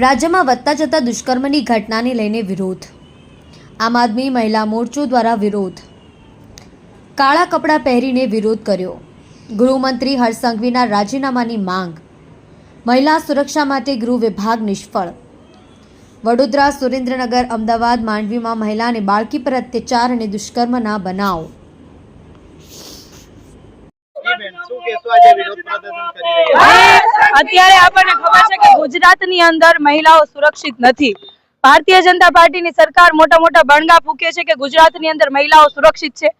રાજ્યમાં વધતા જતા દુષ્કર્મની ઘટનાને લઈને વિરોધ. આમ આદમી મહિલા મોરચો દ્વારા વિરોધ. કાળા કપડાં પહેરીને વિરોધ કર્યો. ગૃહમંત્રી હર્ષ સંઘવીના રાજીનામાની માંગ. મહિલા સુરક્ષા માટે ગૃહ વિભાગ નિષ્ફળ. વડોદરા, સુરેન્દ્રનગર, અમદાવાદ માંડવીમાં મહિલા અને બાળકી પર અત્યાચાર અને દુષ્કર્મના બનાવ. શું વિરોધ પ્રદર્શન કરી રહ્યા? અત્યારે આપણને ખબર છે કે ગુજરાતની અંદર મહિલાઓ સુરક્ષિત નથી. ભારતીય જનતા પાર્ટીની સરકાર મોટા મોટા બણગા ફૂકે છે કે ગુજરાતની અંદર મહિલાઓ સુરક્ષિત છે.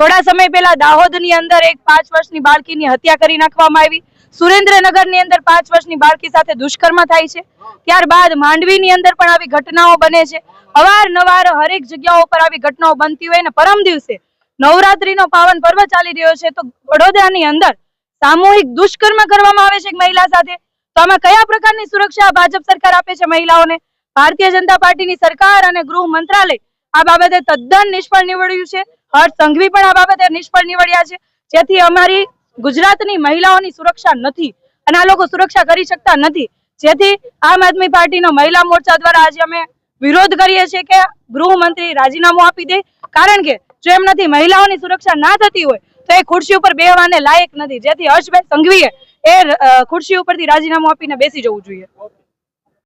થોડા સમય પહેલા દાહોદની અંદર એક પાંચ વર્ષની બાળકીની હત્યા કરી નાખવામાં આવી. સુરેન્દ્રનગરની અંદર પાંચ વર્ષની બાળકી સાથે દુષ્કર્મ થાય છે. ત્યારબાદ માંડવીની અંદર પણ આવી ઘટનાઓ બને છે. અવારનવાર હરેક જગ્યાઓ પર આવી ઘટનાઓ બનતી હોય ને પરમ દિવસે નવરાત્રીનો પાવન પર્વ ચાલી રહ્યો છે. તો વડોદરાની અંદર સામૂહિક દુષ્કર્મ કરવામાં આવે છે એક મહિલા સાથે. તો આમાં કયા પ્રકારની સુરક્ષા ભાજપ સરકાર આપે છે મહિલાઓને? ભારતીય જનતા પાર્ટીની સરકાર અને ગૃહ મંત્રાલય આ બાબતે તદ્દન નિષ્ફળ નીવડ્યું છે. હર્ષ સંઘવી પણ આ બાબતે નિષ્ફળ નીવડ્યા છે. જેથી અમારી ગુજરાતની મહિલાઓની સુરક્ષા નથી અને આ લોકો સુરક્ષા કરી શકતા નથી. જેથી આમ આદમી પાર્ટીનો મહિલા મોરચા દ્વારા આજે અમે વિરોધ કરીએ છીએ કે ગૃહમંત્રી રાજીનામું આપી દે. કારણ કે જો એમ નથી, મહિલાઓની સુરક્ષા ના થતી હોય તો એ ખુરશી ઉપર બેહવાને લાયક નથી. જેથી હર્ષભાઈ સંઘવીએ એ ખુરશી ઉપરથી રાજીનામું આપીને બેસી જવું જોઈએ.